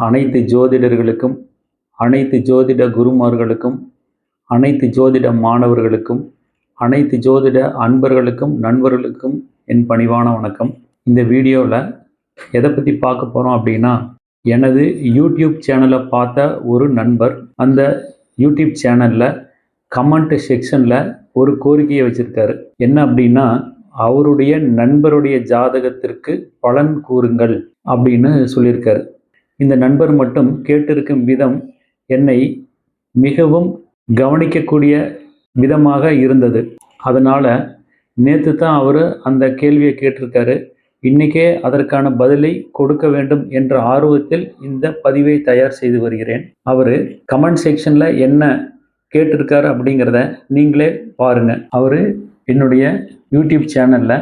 அனைத்து ஜோதிடர்களுக்கும் அனைத்து ஜோதிட குருமார்களுக்கும் அனைத்து ஜோதிட மாணவர்களுக்கும் அனைத்து ஜோதிட அன்பர்களுக்கும் நண்பர்களுக்கும் என் பணிவான வணக்கம். இந்த வீடியோவில் எதை பற்றி பார்க்க போகிறோம் அப்படின்னா எனது யூடியூப் சேனலை பார்த்த ஒரு நண்பர் அந்த யூடியூப் சேனலில் கமெண்ட் செக்ஷனில் ஒரு கோரிக்கையை வச்சுருக்காரு. என்ன அப்படின்னா அவருடைய நண்பருடைய ஜாதகத்திற்கு பலன் கூறுங்கள் அப்படின்னு சொல்லியிருக்காரு. இந்த நண்பர் மட்டும் கேட்டிருக்கும் விதம் என்னை மிகவும் கவனிக்கக்கூடிய விதமாக இருந்தது. அதனால் நேற்று தான் அவர் அந்த கேள்வியை கேட்டிருக்காரு. இன்றைக்கே அதற்கான பதிலை கொடுக்க வேண்டும் என்ற ஆர்வத்தில் இந்த பதிவை தயார் செய்து வருகிறேன். அவர் கமெண்ட் செக்ஷனில் என்ன கேட்டிருக்காரு அப்படிங்கிறத நீங்களே பாருங்கள் அவர் என்னுடைய யூடியூப் சேனலில்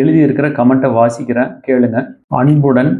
எழுதியிருக்கிற கமெண்ட்டை வாசிக்கிறேன் கேளுங்க. அன்புடன்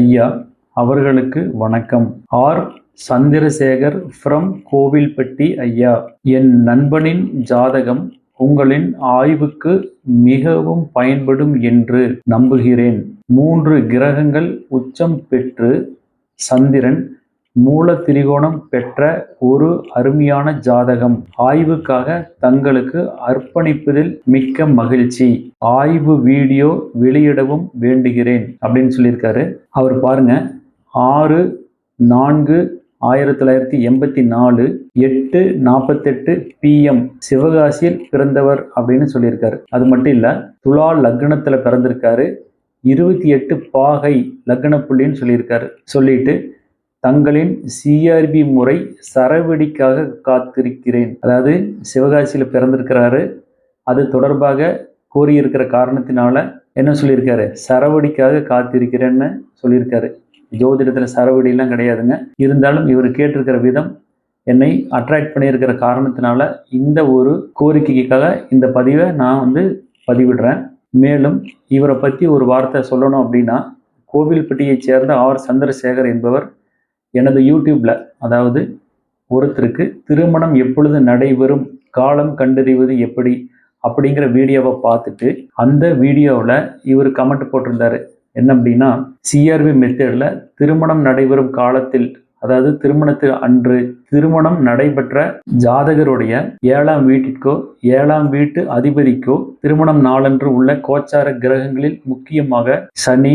ஐயா. அவர்களுக்கு வணக்கம். ஆர். சந்திரசேகர் ஃப்ரம் கோவில்பட்டி ஐயா. என் நண்பனின் ஜாதகம் உங்களின் ஆய்வுக்கு மிகவும் பயன்படும் என்று நம்புகிறேன். மூன்று கிரகங்கள் உச்சம் பெற்று சந்திரன் மூல திரிகோணம் பெற்ற ஒரு அருமையான ஜாதகம். ஆய்வுக்காக தங்களுக்கு அர்ப்பணிப்பதில் மிக்க மகிழ்ச்சி. ஆய்வு வீடியோ வெளியிடவும் வேண்டுகிறேன் அப்படின்னு சொல்லியிருக்காரு. அவர் பாருங்க. ஆறு நான்கு ஆயிரத்தி தொள்ளாயிரத்தி எண்பத்தி நாலு எட்டு நாற்பத்தெட்டு பிஎம் சிவகாசியில் பிறந்தவர் அப்படின்னு சொல்லியிருக்காரு. அது மட்டும் இல்லை துலா லக்னத்தில் பிறந்திருக்காரு. இருபத்தி எட்டு பாகை லக்ன புள்ளின்னு சொல்லியிருக்காரு. சொல்லிட்டு தங்களின் சிஆர்பி முறை சரவெடிக்காக காத்திருக்கிறேன். அதாவது சிவகாசியில் பிறந்திருக்கிறாரு. அது தொடர்பாக கோரியிருக்கிற காரணத்தினால என்ன சொல்லியிருக்காரு? சரவடிக்காக காத்திருக்கிறேன்னு சொல்லியிருக்காரு. ஜோதிடத்தில் சரவடிலாம் கிடையாதுங்க. இருந்தாலும் இவர் கேட்டிருக்கிற விதம் என்னை அட்ராக்ட் பண்ணியிருக்கிற காரணத்தினால இந்த ஒரு கோரிக்கைக்காக இந்த பதிவை நான் வந்து பதிவிடுறேன். மேலும் இவரை பற்றி ஒரு வார்த்தை சொல்லணும் அப்படின்னா கோவில்பட்டியைச் சேர்ந்த ஆர். சந்திரசேகர் என்பவர் எனது யூடியூப்பில் அதாவது ஒருத்தருக்கு திருமணம் எப்பொழுது நடைபெறும் காலம் கண்டறிவது எப்படி அப்படிங்கிற வீடியோவை பார்த்துட்டு அந்த வீடியோவில் இவர் கமெண்ட் போட்டிருந்தாரு. என்ன அப்படின்னா சிஆர்பி மெத்தேடில் திருமணம் நடைபெறும் காலத்தில் அதாவது திருமணத்து அன்று திருமணம் நடைபெற்ற ஜாதகருடைய ஏழாம் வீட்டிற்கோ ஏழாம் வீட்டு அதிபதிக்கோ திருமணம் நாளன்று உள்ள கோச்சார கிரகங்களில் முக்கியமாக சனி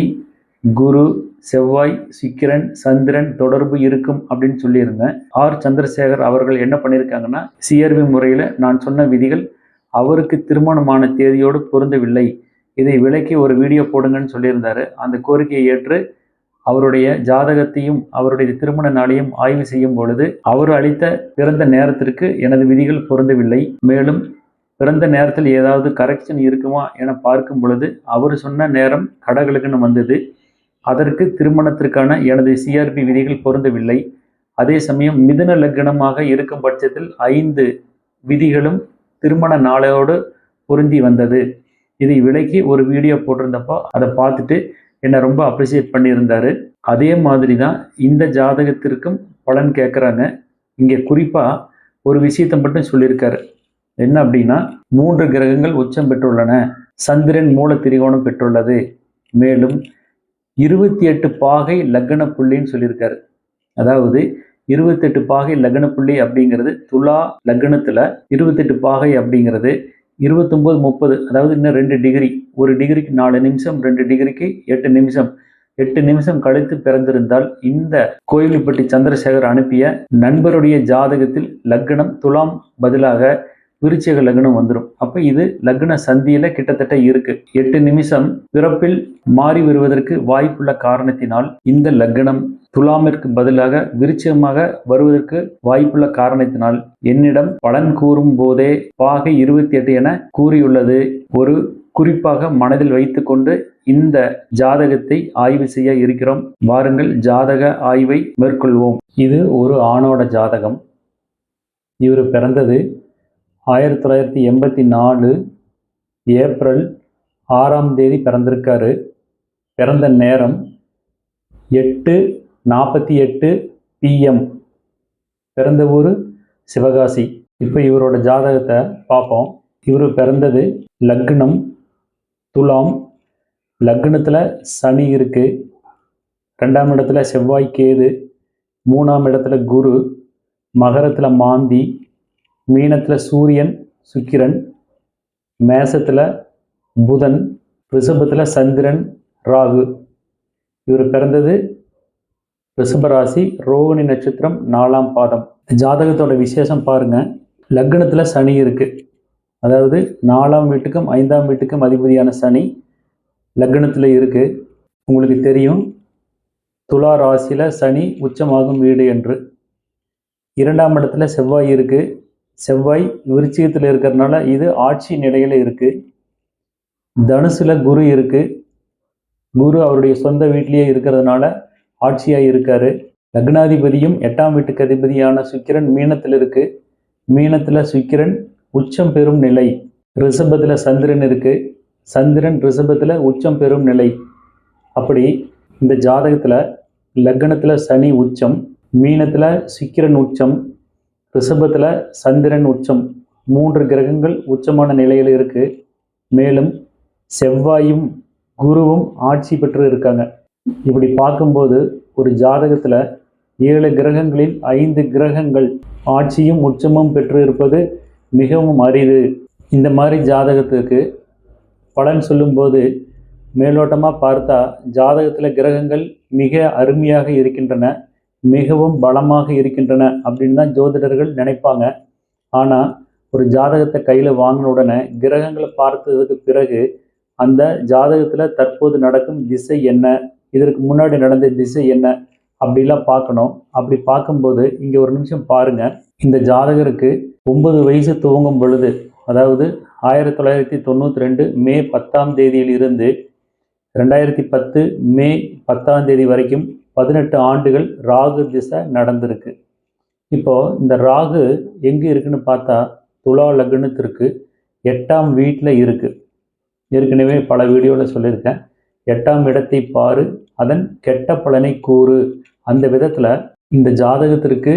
குரு செவ்வாய் சுக்கிரன் சந்திரன் தொடர்பு இருக்கும் அப்படின்னு சொல்லியிருந்தேன். ஆர். சந்திரசேகர் அவர்கள் என்ன பண்ணியிருக்காங்கன்னா சிஆர்பி முறையில் நான் சொன்ன விதிகள் அவருக்கு திருமணமான தேதியோடு பொருந்தவில்லை. இதை விலக்கி ஒரு வீடியோ போடுங்கன்னு சொல்லியிருந்தாரு. அந்த கோரிக்கையை ஏற்று அவருடைய ஜாதகத்தையும் அவருடைய திருமண நாளையும் ஆய்வு செய்யும் பொழுது அவர் அளித்த பிறந்த நேரத்திற்கு எனது விதிகள் பொருந்தவில்லை. மேலும் பிறந்த நேரத்தில் ஏதாவது கரெக்ஷன் இருக்குமா என பார்க்கும் பொழுது அவர் சொன்ன நேரம் கடகளுக்குன்னு வந்தது. அதற்கு திருமணத்திற்கான எனது சிஆர்பி விதிகள் பொருந்தவில்லை. அதே சமயம் மிதுன லக்னமாக இருக்கும் பட்சத்தில் ஐந்து விதிகளும் திருமண நாளோடு பொருந்தி வந்தது. இதை விலக்கி ஒரு வீடியோ போட்டிருந்தப்போ அதை பார்த்துட்டு என்னை ரொம்ப அப்ரிசியேட் பண்ணியிருந்தாரு. அதே மாதிரி தான் இந்த ஜாதகத்திற்கும் பலன் கேட்குறாங்க. இங்கே குறிப்பாக ஒரு விஷயத்தை மட்டும் சொல்லியிருக்காரு. என்ன அப்படின்னா மூன்று கிரகங்கள் உச்சம் பெற்றுள்ளன. சந்திரன் மூல திரிகோணம் பெற்றுள்ளது. மேலும் இருபத்தி எட்டு பாகை லக்ன புள்ளின்னு சொல்லியிருக்காரு. அதாவது இருபத்தெட்டு பாகை லக்ன புள்ளி அப்படிங்கிறது துலா லக்னத்தில் இருபத்தெட்டு பாகை அப்படிங்கிறது இருபத்தொம்போது முப்பது அதாவது இன்னும் ரெண்டு டிகிரி ஒரு டிகிரிக்கு நாலு நிமிஷம் ரெண்டு டிகிரிக்கு எட்டு நிமிஷம். எட்டு நிமிஷம் கழித்து பிறந்திருந்தால் இந்த கோயில்பட்டி சந்திரசேகர் அனுப்பிய நண்பருடைய ஜாதகத்தில் லக்னம் துலாம் பதிலாக விருச்சிக லக்னம் வந்துடும் அப்போ இது லக்ன சந்தியில் கிட்டத்தட்ட இருக்கு. எட்டு நிமிஷம் பிறப்பில் மாறி வருவதற்கு வாய்ப்புள்ள காரணத்தினால் இந்த லக்னம் துலாமிற்கு பதிலாக விருச்சமாக வருவதற்கு வாய்ப்புள்ள காரணத்தினால் என்னிடம் பலன் கூறும் போதே பாகை இருபத்தி எட்டு என கூறியுள்ளது. ஒரு குறிப்பாக மனதில் வைத்துக்கொண்டு இந்த ஜாதகத்தை ஆய்வு செய்ய இருக்கிறோம். வாருங்கள் ஜாதக ஆய்வை மேற்கொள்வோம். இது ஒரு ஆணோட ஜாதகம். இவர் பிறந்தது ஆயிரத்தி தொள்ளாயிரத்தி எண்பத்தி நாலு ஏப்ரல் ஆறாம் தேதி பிறந்திருக்காரு. பிறந்த நேரம் எட்டு நாற்பத்தி எட்டு பிஎம் பிறந்த ஊர் சிவகாசி. இப்போ இவரோட ஜாதகத்தை பார்ப்போம். இவர் பிறந்தது லக்னம் துலாம். லக்னத்தில் சனி இருக்குது ரெண்டாம் இடத்துல செவ்வாய் கேது. மூணாம் இடத்துல குரு. மகரத்தில் மாந்தி. மீனத்தில் சூரியன் சுக்கிரன் மேசத்தில் புதன் ரிஷபத்தில் சந்திரன் ராகு. இவர் பிறந்தது ரிஷபராசி ரோகிணி நட்சத்திரம் நாலாம் பாதம். ஜாதகத்தோட விசேஷம் பாருங்கள் லக்னத்தில் சனி இருக்குது அதாவது நாலாம் வீட்டுக்கும் ஐந்தாம் வீட்டுக்கும் அதிபதியான சனி லக்னத்தில் இருக்குது உங்களுக்கு தெரியும். துலா ராசியில் சனி உச்சமாகும் வீடு என்று. இரண்டாம் இடத்துல செவ்வாய் இருக்குது செவ்வாய் விருச்சிகத்தில் இருக்கிறதுனால இது ஆட்சி நிலையில் இருக்குது தனுசில் குரு இருக்குது குரு அவருடைய சொந்த வீட்டிலேயே இருக்கிறதுனால ஆட்சியாக இருக்கார். லக்னாதிபதியும் எட்டாம் வீட்டுக்கு அதிபதியான சுக்கிரன் மீனத்தில் இருக்குது மீனத்தில் சுக்கிரன் உச்சம் பெறும் நிலை. ரிஷபத்தில் சந்திரன் இருக்குது சந்திரன் ரிஷபத்தில் உச்சம் பெறும் நிலை. அப்படி இந்த ஜாதகத்தில் லக்னத்தில் சனி உச்சம் மீனத்தில் சுக்கிரன் உச்சம் ரிஷபத்தில் சந்திரன் உச்சம். மூன்று கிரகங்கள் உச்சமான நிலையில் இருக்குது மேலும் செவ்வாயும் குருவும் ஆட்சி பெற்று இருக்காங்க. இப்படி பார்க்கும்போது ஒரு ஜாதகத்தில் ஏழு கிரகங்களில் ஐந்து கிரகங்கள் ஆட்சியும் உச்சமும் பெற்று இருப்பது மிகவும் அரிது. இந்த மாதிரி ஜாதகத்துக்கு பலன் சொல்லும்போது மேலோட்டமாக பார்த்தா ஜாதகத்தில் கிரகங்கள் மிக அருமையாக இருக்கின்றன. மிகவும் பலமாக இருக்கின்றன அப்படின்னு தான் ஜோதிடர்கள் நினைப்பாங்க. ஆனால் ஒரு ஜாதகத்தை கையில் வாங்கின உடனே கிரகங்களை பார்த்ததுக்கு பிறகு அந்த ஜாதகத்தில் தற்போது நடக்கும் திசை என்ன? இதற்கு முன்னாடி நடந்த திசை என்ன? அப்படிலாம் பார்க்கணும். அப்படி பார்க்கும்போது இங்கே ஒரு நிமிஷம் பாருங்கள் இந்த ஜாதகருக்கு ஒன்பது வயசு துவங்கும் பொழுது அதாவது ஆயிரத்தி தொள்ளாயிரத்தி தொண்ணூற்றி ரெண்டு மே பத்தாம் தேதியில் இருந்து ரெண்டாயிரத்தி பத்து மே பத்தாம் தேதி வரைக்கும் பதினெட்டு ஆண்டுகள் ராகு திசை நடந்திருக்கு. இப்போ இந்த ராகு எங்கே இருக்குன்னு பார்த்தா துலா லக்னத்திற்கு எட்டாம் வீட்டில் இருக்கு. ஏற்கனவே பல வீடியோவில் சொல்லியிருக்கேன். எட்டாம் இடத்தை பாரு அதன் கெட்ட பலனை கூறு. அந்த விதத்தில் இந்த ஜாதகத்திற்கு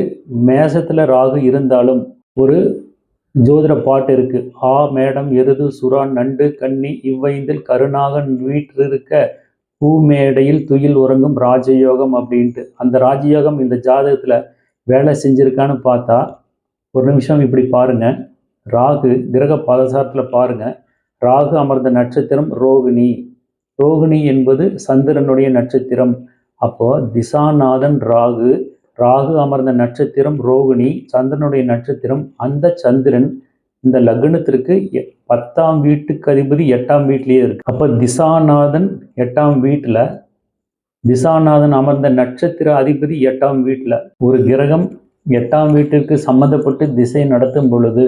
மேசத்தில் ராகு இருந்தாலும் ஒரு ஜோதிட பாட்டு இருக்குது ஆ மேடம் எருது சுறா நண்டு கன்னி இவ்வைந்தில் கருணாகன் வீட்டிருக்க பூமேடையில் துயில் உறங்கும் ராஜயோகம் அப்படின்ட்டு. அந்த ராஜயோகம் இந்த ஜாதகத்தில் வேலை செஞ்சுருக்கான்னு பார்த்தா ஒரு நிமிஷம் இப்படி பாருங்க. ராகு கிரக பாதசாரத்தில் பாருங்கள் ராகு அமர்ந்த நட்சத்திரம் ரோகிணி. ரோகிணி என்பது சந்திரனுடைய நட்சத்திரம். அப்போது திசாநாதன் ராகு. ராகு அமர்ந்த நட்சத்திரம் ரோகிணி. சந்திரனுடைய நட்சத்திரம் அந்த சந்திரன். இந்த லக்னத்திற்கு எ- பத்தாம் வீட்டுக்கு அதிபதி எட்டாம் வீட்டிலேயே இருக்கு. அப்போ திசாநாதன் எட்டாம் வீட்டில் திசாநாதன் அமர்ந்த நட்சத்திர அதிபதி எட்டாம் வீட்டில். ஒரு கிரகம் எட்டாம் வீட்டிற்கு சம்மந்தப்பட்டு திசை நடத்தும் பொழுது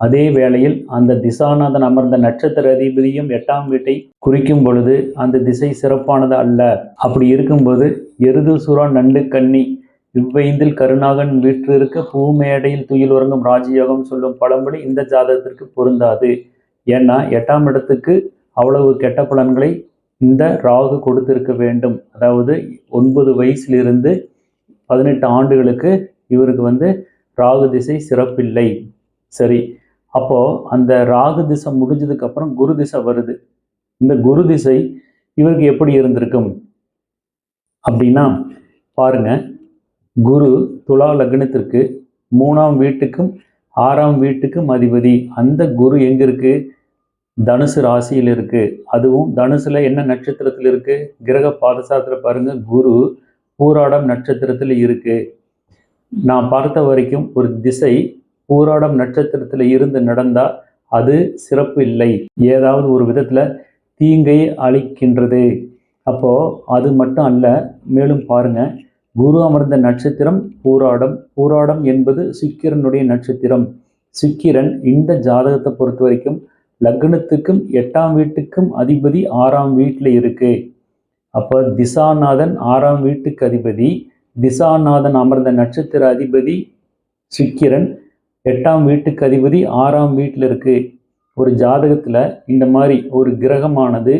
அதே வேளையில் அந்த திசாநாதன் அமர்ந்த நட்சத்திர அதிபதியும் எட்டாம் வீட்டை குறிக்கும் பொழுது அந்த திசை சிறப்பானது அல்ல. அப்படி இருக்கும்போது எருது சுறா நண்டு கன்னி இவ்வைந்தில் கருணாகன் வீற்றிருக்க பூமேடையில் துயில் உறங்கும் ராஜயோகம் சொல்லும் பழமொழி இந்த ஜாதகத்திற்கு பொருந்தாது. ஏன்னா எட்டாம் இடத்துக்கு அவ்வளவு கெட்ட பலன்களை இந்த ராகு கொடுத்திருக்க வேண்டும். அதாவது ஒன்பது வயசிலிருந்து பதினெட்டு ஆண்டுகளுக்கு இவருக்கு வந்து ராகு திசை சிறப்பில்லை. சரி அப்போ அந்த ராகு திசை முடிஞ்சதுக்கு அப்புறம் குரு திசை வருது. இந்த குரு திசை இவருக்கு எப்படி இருந்திருக்கும்? அப்படின்னா பாருங்க குரு துலா லக்னத்திற்கு மூணாம் வீட்டுக்கும் ஆறாம் வீட்டுக்கும் அதிபதி. அந்த குரு எங்க இருக்கு தனுசு ராசியில் இருக்கு. அதுவும் தனுசுல என்ன நட்சத்திரத்தில் இருக்கு? கிரக பாதசாத்திர பாருங்க குரு பூராடம் நட்சத்திரத்தில் இருக்கு. நான் பார்த்த வரைக்கும் ஒரு திசை பூராடம் நட்சத்திரத்தில் இருந்து நடந்தா அது சிறப்பு இல்லை. ஏதாவது ஒரு விதத்துல தீங்கை அளிக்கின்றது அப்போ அது மட்டும் அல்ல மேலும் பாருங்கள் குரு அமர்ந்த நட்சத்திரம் பூராடம். பூராடம் என்பது சுக்கிரனுடைய நட்சத்திரம். சுக்கிரன் இந்த ஜாதகத்தை பொறுத்த வரைக்கும் லக்னத்துக்கும் எட்டாம் வீட்டுக்கும் அதிபதி ஆறாம் வீட்டில் இருக்கு. அப்போ திசாநாதன் ஆறாம் வீட்டுக்கு அதிபதி. திசாநாதன் அமர்ந்த நட்சத்திர அதிபதி சுக்கிரன் எட்டாம் வீட்டுக்கு அதிபதி ஆறாம் வீட்டில் இருக்கு. ஒரு ஜாதகத்தில் இந்த மாதிரி ஒரு கிரகமானது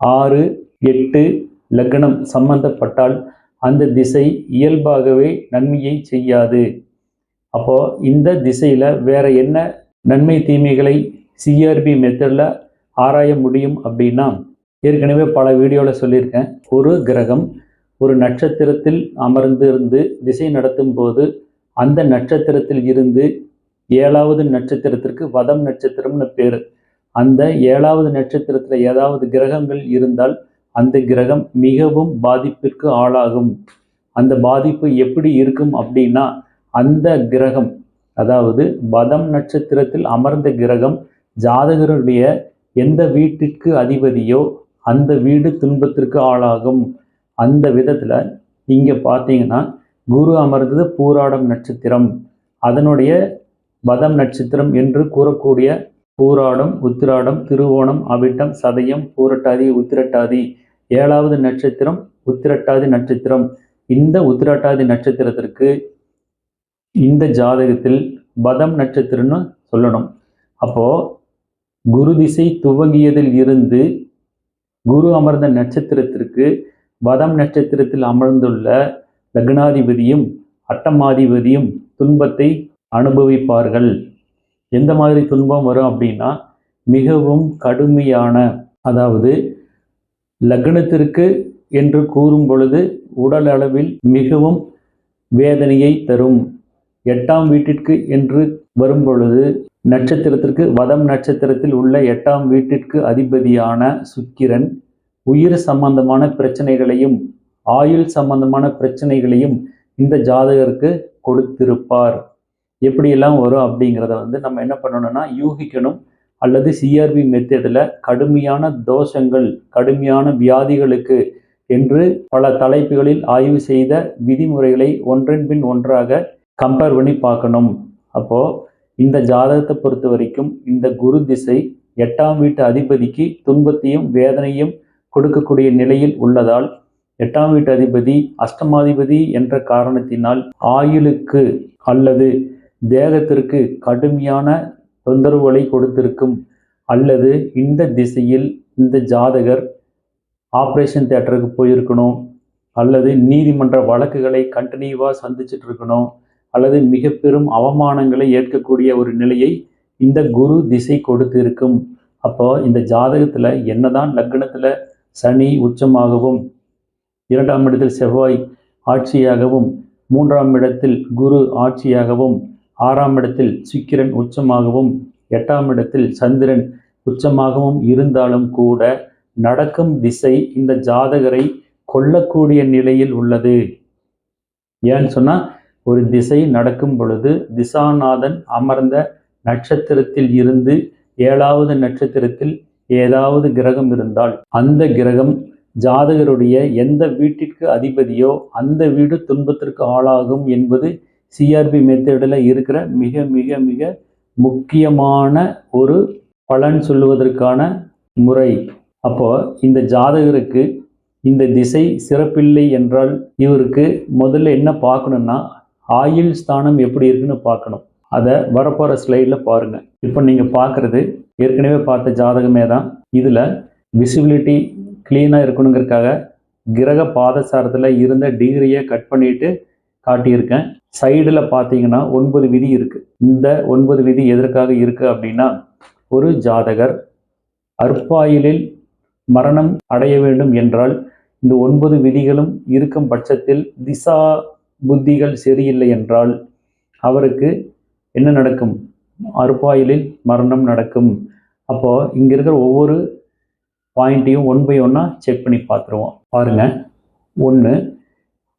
ஆறு எட்டு லக்னம் சம்பந்தப்பட்டால் அந்த திசை இயல்பாகவே நன்மையை செய்யாது. அப்போ இந்த திசையில் வேற என்ன நன்மை தீமைகளை சிஆர்பி மெத்தடில் ஆராய முடியும் அப்படின்னா ஏற்கனவே பல வீடியோவில் சொல்லியிருக்கேன். ஒரு கிரகம் ஒரு நட்சத்திரத்தில் அமர்ந்திருந்து திசை நடத்தும் போது அந்த நட்சத்திரத்தில் இருந்து ஏழாவது நட்சத்திரத்திற்கு வதம் நட்சத்திரம்னு பேர். அந்த ஏழாவது நட்சத்திரத்தில் ஏதாவது கிரகங்கள் இருந்தால் அந்த கிரகம் மிகவும் பாதிப்பிற்கு ஆளாகும். அந்த பாதிப்பு எப்படி இருக்கும் அப்படின்னா அந்த கிரகம் அதாவது வதம் நட்சத்திரத்தில் அமர்ந்த கிரகம் ஜாதகருடைய எந்த வீட்டிற்கு அதிபதியோ அந்த வீடு துன்பத்திற்கு ஆளாகும். அந்த விதத்தில் இங்கே பார்த்தீங்கன்னா குரு அமர்ந்தது பூராடம் நட்சத்திரம். அதனுடைய வதம் நட்சத்திரம் என்று கூறக்கூடிய பூராடம் உத்திராடம் திருவோணம் அவிட்டம் சதயம் பூரட்டாதி உத்திரட்டாதி. ஏழாவது நட்சத்திரம் உத்திரட்டாதி நட்சத்திரம். இந்த உத்திரட்டாதி நட்சத்திரத்திற்கு இந்த ஜாதகத்தில் பதம் நட்சத்திரம்னு சொல்லணும். அப்போது குரு திசை துவங்கியதில் இருந்து குரு அமர்ந்த நட்சத்திரத்திற்கு வதம் நட்சத்திரத்தில் அமர்ந்துள்ள லக்னாதிபதியும் அட்டமாதிபதியும் துன்பத்தை அனுபவிப்பார்கள். எந்த மாதிரி துன்பம் வரும் அப்படின்னா மிகவும் கடுமையான அதாவது லக்னத்திற்கு என்று கூறும் பொழுது உடல் அளவில் மிகவும் வேதனையை தரும். எட்டாம் வீட்டிற்கு என்று வரும் பொழுது நட்சத்திரத்திற்கு வதம் நட்சத்திரத்தில் உள்ள எட்டாம் வீட்டிற்கு அதிபதியான சுக்கிரன் உயிர் சம்பந்தமான பிரச்சனைகளையும் ஆயுள் சம்பந்தமான பிரச்சனைகளையும் இந்த ஜாதகருக்கு கொடுத்திருப்பார். எப்படியெல்லாம் வரும் அப்படிங்கிறத வந்து நம்ம என்ன பண்ணணும்னா யூகிக்கணும். அல்லது சிஆர்பி மெத்தடில் கடுமையான தோஷங்கள் கடுமையான வியாதிகளுக்கு என்று பல தலைப்புகளில் ஆய்வு செய்த விதிமுறைகளை ஒன்றன் பின் ஒன்றாக கம்பேர் பண்ணி பார்க்கணும். அப்போது இந்த ஜாதகத்தை பொறுத்த வரைக்கும் இந்த குரு திசை எட்டாம் வீட்டு அதிபதிக்கு துன்பத்தையும் வேதனையும் கொடுக்கக்கூடிய நிலையில் உள்ளதால் எட்டாம் வீட்டு அதிபதி அஷ்டமாதிபதி என்ற காரணத்தினால் ஆயுளுக்கு அல்லது தேகத்திற்கு கடுமையான தொந்தரவுகளை கொடுத்திருக்கும். அல்லது இந்த திசையில் இந்த ஜாதகர் ஆப்ரேஷன் தேட்டருக்கு போயிருக்கணும். அல்லது நீதிமன்ற வழக்குகளை கண்டினியூவாக சந்திச்சுட்டு இருக்கணும். அல்லது மிக பெரும் அவமானங்களை ஏற்கக்கூடிய ஒரு நிலையை இந்த குரு திசை கொடுத்து இருக்கும் அப்போ இந்த ஜாதகத்தில் என்னதான் லக்னத்தில் சனி உச்சமாகவும் இரண்டாம் இடத்தில் செவ்வாய் ஆட்சியாகவும் மூன்றாம் இடத்தில் குரு ஆட்சியாகவும் ஆறாம் இடத்தில் சுக்கிரன் உச்சமாகவும் எட்டாம் இடத்தில் சந்திரன் உச்சமாகவும் இருந்தாலும் கூட நடக்கும் திசை இந்த ஜாதகரை கொல்லக்கூடிய நிலையில் உள்ளது. ஏன்னு சொன்னா ஒரு திசை நடக்கும் பொழுது திசாநாதன் அமர்ந்த நட்சத்திரத்தில் இருந்து ஏழாவது நட்சத்திரத்தில் ஏதாவது கிரகம் இருந்தால் அந்த கிரகம் ஜாதகருடைய எந்த வீட்டிற்கு அதிபதியோ அந்த வீடு துன்பத்திற்கு ஆளாகும் என்பது சிஆர்பி மெத்தடில் இருக்கிற மிக மிக மிக முக்கியமான ஒரு பலன் சொல்லுவதற்கான முறை. அப்போ இந்த ஜாதகருக்கு இந்த திசை சிறப்பில்லை என்றால் இவருக்கு முதல்ல என்ன பார்க்கணும்னா ஆயுள் ஸ்தானம் எப்படி இருக்குன்னு பார்க்கணும். அதை வரப்போகிற ஸ்லைடில் பாருங்கள் இப்போ நீங்கள் பார்க்குறது ஏற்கனவே பார்த்த ஜாதகமே தான். இதில் விசிபிலிட்டி க்ளீனாக இருக்கணுங்கிறதுக்காக கிரக பாதசாரத்தில் இருந்த டிகிரியை கட் பண்ணிட்டு காட்டியிருக்கேன். சைடில் பார்த்தீங்கன்னா ஒன்பது விதி இருக்குது இந்த ஒன்பது விதி எதற்காக இருக்குது அப்படின்னா ஒரு ஜாதகர் அற்பாயிலில் மரணம் அடைய வேண்டும் என்றால் இந்த ஒன்பது விதிகளும் இருக்கும் பட்சத்தில் திசா புத்திகள் சரியில்லை என்றால் அவருக்கு என்ன நடக்கும்? அறுப்பாயிலில் மரணம் நடக்கும். அப்போ இங்க இருக்கிற ஒவ்வொரு பாயிண்ட்டையும் ஒன் பை ஒன்னா செக் பண்ணி பார்த்துருவோம் பாருங்க. ஒன்று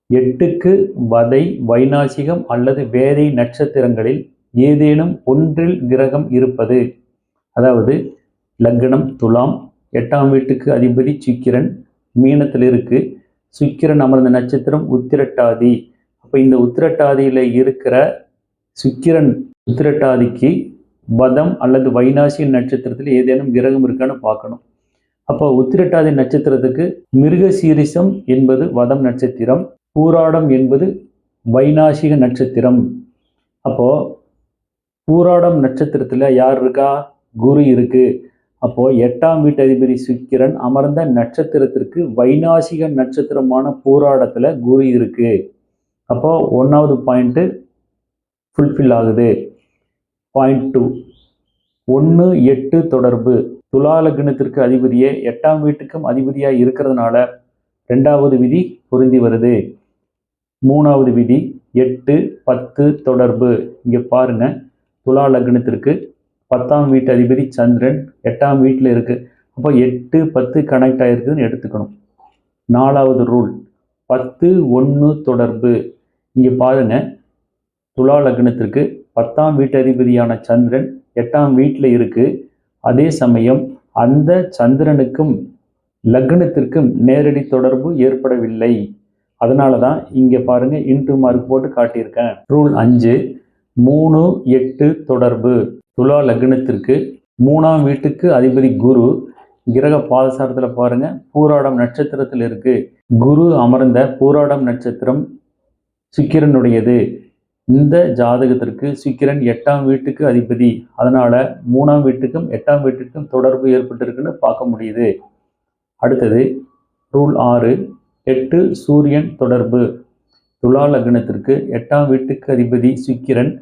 எட்டுக்கு வதை வைநாசிகம் அல்லது வேதை நட்சத்திரங்களில் ஏதேனும் ஒன்றில் கிரகம் இருப்பது. அதாவது லக்னம் துலாம் எட்டாம் வீட்டுக்கு அதிபதி சுக்கிரன் மீனத்தில் இருக்கு சுக்கிரன் அமர்ந்த நட்சத்திரம் உத்திரட்டாதி. அப்போ இந்த உத்திரட்டாதியில் இருக்கிற சுக்கிரன் உத்திரட்டாதிக்கு வதம் அல்லது வைநாசி நட்சத்திரத்தில் ஏதேனும் கிரகம் இருக்கான்னு பார்க்கணும். அப்போ உத்திரட்டாதி நட்சத்திரத்துக்கு மிருக சீரிசம் என்பது வதம் நட்சத்திரம். பூராடம் என்பது வைநாசிக நட்சத்திரம். அப்போது பூராடம் நட்சத்திரத்தில் யார் இருக்கா? குரு இருக்குது அப்போது எட்டாம் வீட்டு அதிபதி சுக்கிரன் அமர்ந்த நட்சத்திரத்திற்கு வைநாசிக நட்சத்திரமான பூராடத்தில் குரு இருக்குது அப்போது ஒன்றாவது பாயிண்ட்டு ஃபுல்ஃபில் ஆகுது. பாயிண்ட் டூ ஒன்று எட்டு தொடர்பு. துலா லக்னத்திற்கு அதிபதியே எட்டாம் வீட்டுக்கும் அதிபதியாக இருக்கிறதுனால ரெண்டாவது விதி பொருந்தி வருது. மூணாவது விதி எட்டு பத்து தொடர்பு. இங்கே பாருங்க துலா லக்னத்திற்கு பத்தாம் வீட்டு அதிபதி சந்திரன் எட்டாம் வீட்டில் இருக்குது அப்போ எட்டு பத்து கனெக்ட் ஆகிருக்குதுன்னு எடுத்துக்கணும். நாலாவது ரூல் பத்து ஒன்று தொடர்பு. இங்கே பாருங்கள் துலா லக்னத்திற்கு பத்தாம் வீட்டு அதிபதியான சந்திரன் எட்டாம் வீட்டில் இருக்குது அதே சமயம் அந்த சந்திரனுக்கும் லக்னத்திற்கும் நேரடி தொடர்பு ஏற்படவில்லை. அதனால தான் இங்கே பாருங்கள் இன்ட்டு மார்க் போட்டு காட்டியிருக்கேன். ரூல் அஞ்சு மூணு எட்டு தொடர்பு. துலா லக்னத்திற்கு மூணாம் வீட்டுக்கு அதிபதி குரு கிரக பாதசாரத்தில் பாருங்கள் பூராடம் நட்சத்திரத்தில் இருக்குது குரு அமர்ந்த பூராடம் நட்சத்திரம் சுக்கிரனுடையது. இந்த ஜாதகத்திற்கு சுக்கிரன் எட்டாம் வீட்டுக்கு அதிபதி. அதனால் மூணாம் வீட்டுக்கும் எட்டாம் வீட்டுக்கும் தொடர்பு ஏற்பட்டிருக்குன்னு பார்க்க முடியுது. அடுத்தது ரூல் ஆறு எட்டு சூரியன் தொடர்பு. துலா லக்னத்திற்கு எட்டாம் வீட்டுக்கு அதிபதி சுக்கிரன்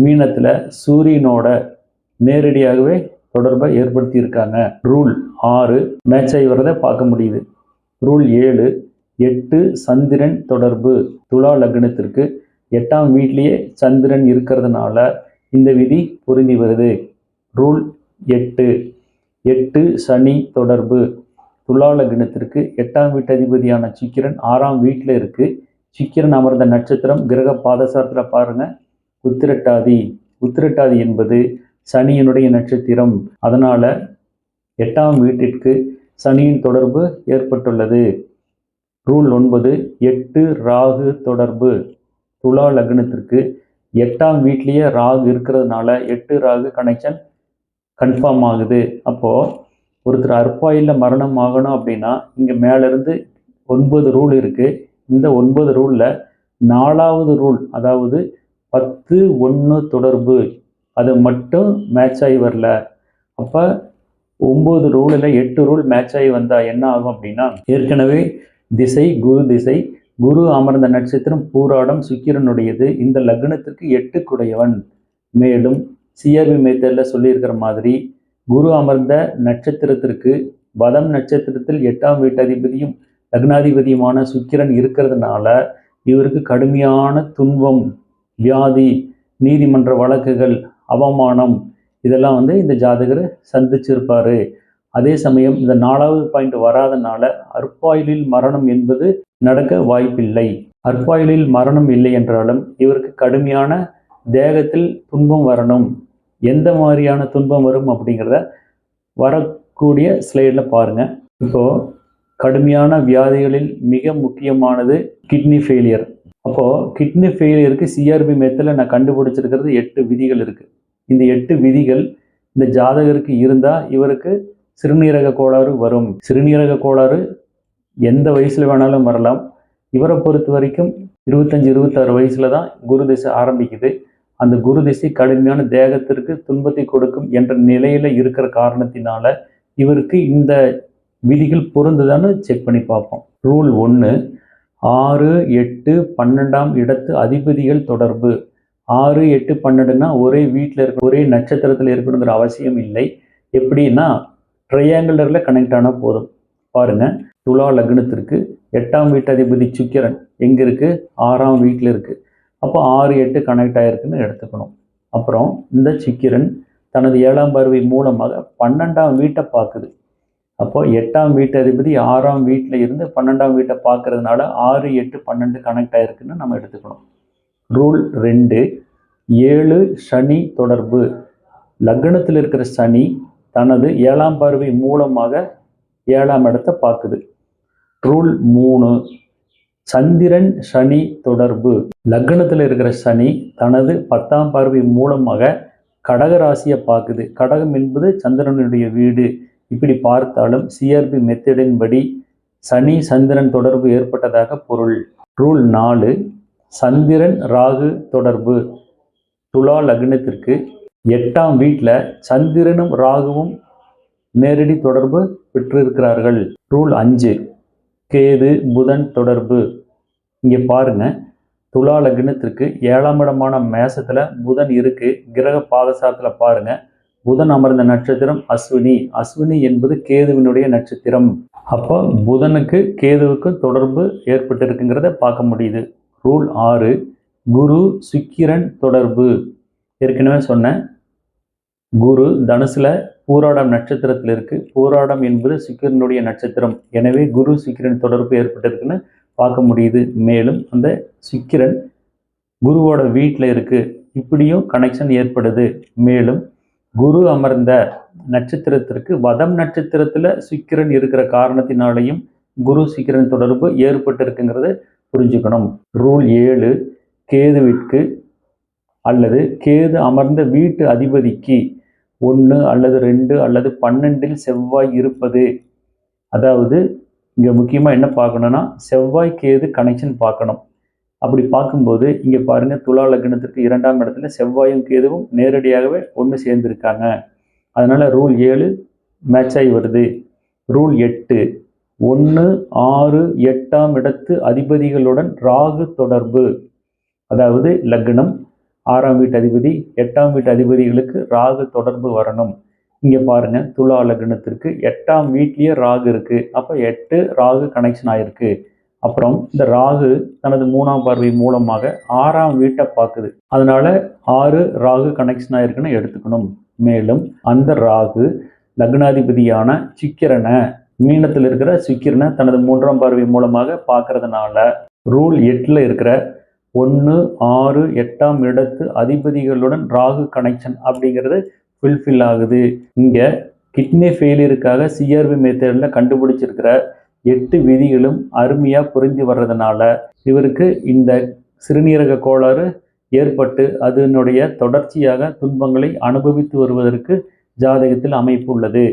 மீனத்தில் சூரியனோட நேரடியாகவே தொடர்பை ஏற்படுத்தியிருக்காங்க. ரூல் ஆறு மேட்ச் ஆகி வரதை பார்க்க முடியுது. ரூல் ஏழு எட்டு சந்திரன் தொடர்பு. துலா லக்னத்திற்கு எட்டாம் வீட்லேயே சந்திரன் இருக்கிறதுனால இந்த விதி பொருந்தி வருது. ரூல் எட்டு எட்டு சனி தொடர்பு. துலா லக்னத்திற்கு எட்டாம் வீட்டதிபதியான சிக்கிரன் ஆறாம் வீட்டில் இருக்குது சிக்கிரன் அமர்ந்த நட்சத்திரம் கிரக பாதசாரத்தில் பாருங்கள் உத்திரட்டாதி. உத்திரட்டாதி என்பது சனியினுடைய நட்சத்திரம். அதனால் எட்டாம் வீட்டிற்கு சனியின் தொடர்பு ஏற்பட்டுள்ளது. ரூல் ஒன்பது எட்டு ராகு தொடர்பு. துலா லக்னத்திற்கு எட்டாம் வீட்லேயே ராகு இருக்கிறதுனால எட்டு ராகு கனெக்ஷன் கன்ஃபார்ம் ஆகுது. அப்போது ஒருத்தர் அற்பாயில் மரணம் ஆகணும் அப்படின்னா இங்கே மேலேருந்து ஒன்பது ரூல் இருக்குது இந்த ஒன்பது ரூலில் நாலாவது ரூல் அதாவது பத்து ஒன்று தொடர்பு அது மட்டும் மேட்ச் ஆகி வரல. அப்போ ஒம்பது ரூலில் எட்டு ரூல் மேட்ச் ஆகி வந்தால் என்ன ஆகும் அப்படின்னா ஏற்கனவே திசை குரு திசை குரு அமர்ந்த நட்சத்திரம் பூராடம் சுக்கிரனுடையது இந்த லக்னத்துக்கு எட்டுக்குடையவன். மேலும் சிஆர்பி மேத்தரில் சொல்லியிருக்கிற மாதிரி குரு அமர்ந்த நட்சத்திரத்திற்கு வதம் நட்சத்திரத்தில் எட்டாம் வீட்டதிபதியும் லக்னாதிபதியுமான சுக்கிரன் இருக்கிறதுனால இவருக்கு கடுமையான துன்பம் வியாதி நீதிமன்ற வழக்குகள் அவமானம் இதெல்லாம் வந்து இந்த ஜாதகர் சந்திச்சிருப்பார். அதே சமயம் இந்த நாலாவது பாயிண்ட் வராதனால அற்பாயிலில் மரணம் என்பது நடக்க வாய்ப்பில்லை. அற்பாயிலில் மரணம் இல்லை என்றாலும் இவருக்கு கடுமையான தேகத்தில் துன்பம் வரணும். எந்த மாதிரியான துன்பம் வரும் அப்படிங்கிறத வரக்கூடிய ஸ்லைடில் பாருங்க. இப்போது கடுமையான வியாதிகளில் மிக முக்கியமானது கிட்னி ஃபெயிலியர் அப்போது கிட்னி ஃபெயிலியருக்கு சிஆர்பி மெத்தில் நான் கண்டுபிடிச்சிருக்கிறது எட்டு விதிகள் இருக்குது இந்த எட்டு விதிகள் இந்த ஜாதகருக்கு இருந்தால் இவருக்கு சிறுநீரக கோளாறு வரும். சிறுநீரக கோளாறு எந்த வயசில் வேணாலும் வரலாம். இவரை பொறுத்த வரைக்கும் இருபத்தஞ்சி இருபத்தாறு வயசில் தான் குரு திசை ஆரம்பிக்குது. அந்த குரு திசை கடுமையான தேகத்திற்கு துன்பத்தை கொடுக்கும் என்ற நிலையில் இருக்கிற காரணத்தினால இவருக்கு இந்த விதிகள் பொருந்துதான்னு செக் பண்ணி பார்ப்போம். ரூல் ஒன்று ஆறு எட்டு பன்னெண்டாம் இடத்து அதிபதிகள் தொடர்பு. ஆறு எட்டு பன்னெண்டுனா ஒரே வீட்டில் இருக்க ஒரே நட்சத்திரத்தில் இருக்கணுங்கிற அவசியம் இல்லை. எப்படின்னா ட்ரையாங்குலரில் கனெக்ட் ஆனால் போதும். பாருங்கள் துலா லக்னத்திற்கு எட்டாம் வீட்டு அதிபதி சுக்கிரன் எங்கே இருக்குது ஆறாம் வீட்டில் இருக்குது அப்போ ஆறு எட்டு கனெக்ட் ஆகிருக்குன்னு எடுத்துக்கணும். அப்புறம் இந்த சிக்கிரன் தனது ஏழாம் பார்வை மூலமாக பன்னெண்டாம் வீட்டை பார்க்குது. அப்போ எட்டாம் வீட்டு அதிபதி ஆறாம் வீட்டில் இருந்து பன்னெண்டாம் வீட்டை பார்க்கறதுனால ஆறு எட்டு பன்னெண்டு கனெக்ட் ஆயிருக்குன்னு நம்ம எடுத்துக்கணும். ரூல் ரெண்டு ஏழு சனி தொடர்பு. லக்னத்தில் இருக்கிற சனி தனது ஏழாம் பார்வை மூலமாக ஏழாம் இடத்தை பார்க்குது. ரூல் மூணு சந்திரன் சனி தொடர்பு. லக்னத்தில் இருக்கிற சனி தனது பத்தாம் பார்வை மூலமாக கடக ராசியை பார்க்குது. கடகம் என்பது சந்திரனுடைய வீடு. இப்படி பார்த்தாலும் சிஆர்பி மெத்தடின்படி சனி சந்திரன் தொடர்பு ஏற்பட்டதாக பொருள். ரூல் நாலு சந்திரன் ராகு தொடர்பு. துலா லக்னத்திற்கு எட்டாம் வீட்டில் சந்திரனும் ராகுவும் நேரடி தொடர்பு பெற்றிருக்கிறார்கள். ரூல் அஞ்சு கேது புதன் தொடர்பு. இங்கே பாருங்கள் துலா லக்னத்திற்கு ஏழாம் இடமான மேசத்தில் புதன் இருக்குது கிரக பாதசாரத்தில் பாருங்கள் புதன் அமர்ந்த நட்சத்திரம் அஸ்வினி. அஸ்வினி என்பது கேதுவினுடைய நட்சத்திரம். அப்போ புதனுக்கு கேதுவுக்கு தொடர்பு ஏற்பட்டிருக்குங்கிறத பார்க்க முடியுது. ரூல் ஆறு குரு சுக்கிரன் தொடர்பு. ஏற்கனவே சொன்னேன். குரு தனுசில் பூராடம் நட்சத்திரத்தில் இருக்குது பூராடம் என்பது சுக்கிரனுடைய நட்சத்திரம். எனவே குரு சுக்கிரன் தொடர்பு ஏற்பட்டிருக்குன்னு பார்க்க முடியுது. மேலும் அந்த சுக்கிரன் குருவோட வீட்டில் இருக்குது இப்படியும் கனெக்ஷன் ஏற்படுது. மேலும் குரு அமர்ந்த நட்சத்திரத்திற்கு வதம் நட்சத்திரத்தில் சுக்கிரன் இருக்கிற காரணத்தினாலையும் குரு சுக்கிரன் தொடர்பு ஏற்பட்டிருக்குங்கிறத புரிஞ்சுக்கணும். ரூல் ஏழு கேதுவிற்கு அல்லது கேது அமர்ந்த வீட்டு அதிபதிக்கு ஒன்று அல்லது ரெண்டு அல்லது பன்னெண்டில் செவ்வாய் இருப்பது. அதாவது இங்கே முக்கியமாக என்ன பார்க்கணும்னா செவ்வாய் கேது கனெக்ஷன் பார்க்கணும். அப்படி பார்க்கும்போது இங்கே பாருங்கள் துலா லக்னத்திற்கு இரண்டாம் இடத்துல செவ்வாயும் கேதுவும் நேரடியாகவே ஒன்று சேர்ந்துருக்காங்க. அதனால் ரூல் ஏழு மேட்ச் ஆகி வருது. ரூல் எட்டு ஒன்று ஆறு எட்டாம் இடத்து அதிபதிகளுடன் ராகு தொடர்பு. அதாவது லக்னம் ஆறாம் வீட்டு அதிபதி எட்டாம் வீட்டு அதிபதிகளுக்கு ராகு தொடர்பு வரணும். இங்கே பாருங்கள் துலா லக்னத்திற்கு எட்டாம் வீட்லேயே ராகு இருக்குது அப்போ எட்டு ராகு கனெக்ஷன் ஆயிருக்கு. அப்புறம் இந்த ராகு தனது மூணாம் பார்வை மூலமாக ஆறாம் வீட்டை பார்க்குது. அதனால் ஆறு ராகு கனெக்ஷன் ஆயிருக்குன்னு எடுத்துக்கணும். மேலும் அந்த ராகு லக்னாதிபதியான சிக்கிரனை மீனத்தில் இருக்கிற சிக்கிரனை தனது மூன்றாம் பார்வை மூலமாக பார்க்கறதுனால ரூல் எட்டில் இருக்கிற ஒன்று ஆறு எட்டாம் இடத்து அதிபதிகளுடன் ராகு கனெக்ஷன் அப்படிங்கிறது ஃபுல்ஃபில் ஆகுது. இங்கே கிட்னி ஃபெயிலியருக்காக சிஆர்பி மெத்தடில் கண்டுபிடிச்சிருக்கிற எட்டு விதிகளும் அருமையாக புரிஞ்சு வர்றதுனால இவருக்கு இந்த சிறுநீரக கோளாறு ஏற்பட்டு அதனுடைய தொடர்ச்சியாக துன்பங்களை அனுபவித்து வருவதற்கு ஜாதகத்தில் அமைப்பு உள்ளது.